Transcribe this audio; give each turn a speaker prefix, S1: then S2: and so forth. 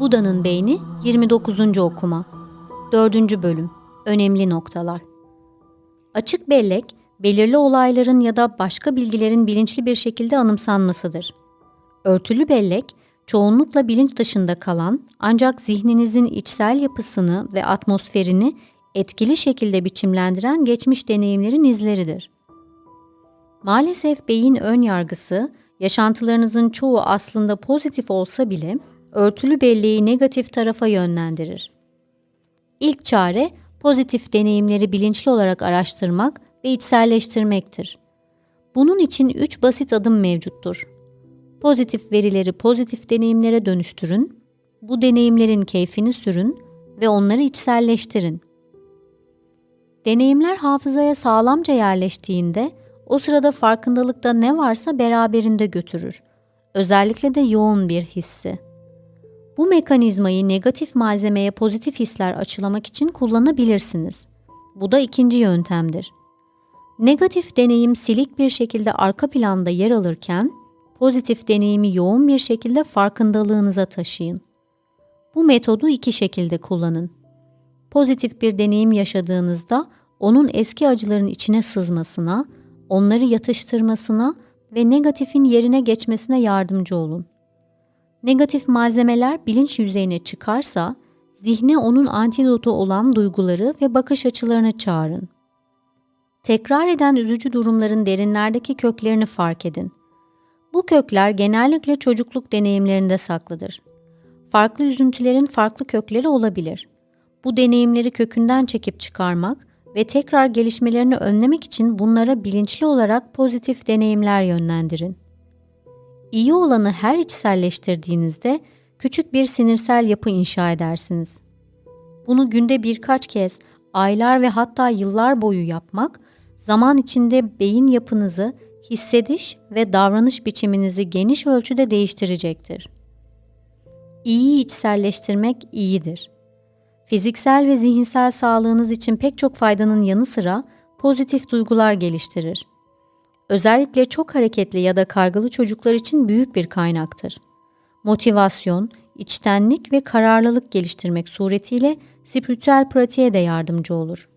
S1: Buda'nın Beyni 29. Okuma 4. Bölüm Önemli Noktalar Açık bellek, belirli olayların ya da başka bilgilerin bilinçli bir şekilde anımsanmasıdır. Örtülü bellek, çoğunlukla bilinç dışında kalan ancak zihninizin içsel yapısını ve atmosferini etkili şekilde biçimlendiren geçmiş deneyimlerin izleridir. Maalesef beyin ön yargısı, yaşantılarınızın çoğu aslında pozitif olsa bile örtülü belleği negatif tarafa yönlendirir. İlk çare pozitif deneyimleri bilinçli olarak araştırmak ve içselleştirmektir. Bunun için üç basit adım mevcuttur. Pozitif verileri pozitif deneyimlere dönüştürün, bu deneyimlerin keyfini sürün ve onları içselleştirin. Deneyimler hafızaya sağlamca yerleştiğinde o sırada farkındalıkta ne varsa beraberinde götürür. Özellikle de yoğun bir hissi. Bu mekanizmayı negatif malzemeye pozitif hisler açılamak için kullanabilirsiniz. Bu da ikinci yöntemdir. Negatif deneyim silik bir şekilde arka planda yer alırken, pozitif deneyimi yoğun bir şekilde farkındalığınıza taşıyın. Bu metodu iki şekilde kullanın. Pozitif bir deneyim yaşadığınızda onun eski acıların içine sızmasına, onları yatıştırmasına ve negatifin yerine geçmesine yardımcı olun. Negatif malzemeler bilinç yüzeyine çıkarsa, zihne onun antidotu olan duyguları ve bakış açılarını çağırın. Tekrar eden üzücü durumların derinlerdeki köklerini fark edin. Bu kökler genellikle çocukluk deneyimlerinde saklıdır. Farklı üzüntülerin farklı kökleri olabilir. Bu deneyimleri kökünden çekip çıkarmak ve tekrar gelişmelerini önlemek için bunlara bilinçli olarak pozitif deneyimler yönlendirin. İyi olanı her içselleştirdiğinizde küçük bir sinirsel yapı inşa edersiniz. Bunu günde birkaç kez, aylar ve hatta yıllar boyu yapmak, zaman içinde beyin yapınızı, hissediş ve davranış biçiminizi geniş ölçüde değiştirecektir. İyi içselleştirmek iyidir. Fiziksel ve zihinsel sağlığınız için pek çok faydanın yanı sıra pozitif duygular geliştirir. Özellikle çok hareketli ya da kaygılı çocuklar için büyük bir kaynaktır. Motivasyon, içtenlik ve kararlılık geliştirmek suretiyle spiritüel pratiğe de yardımcı olur.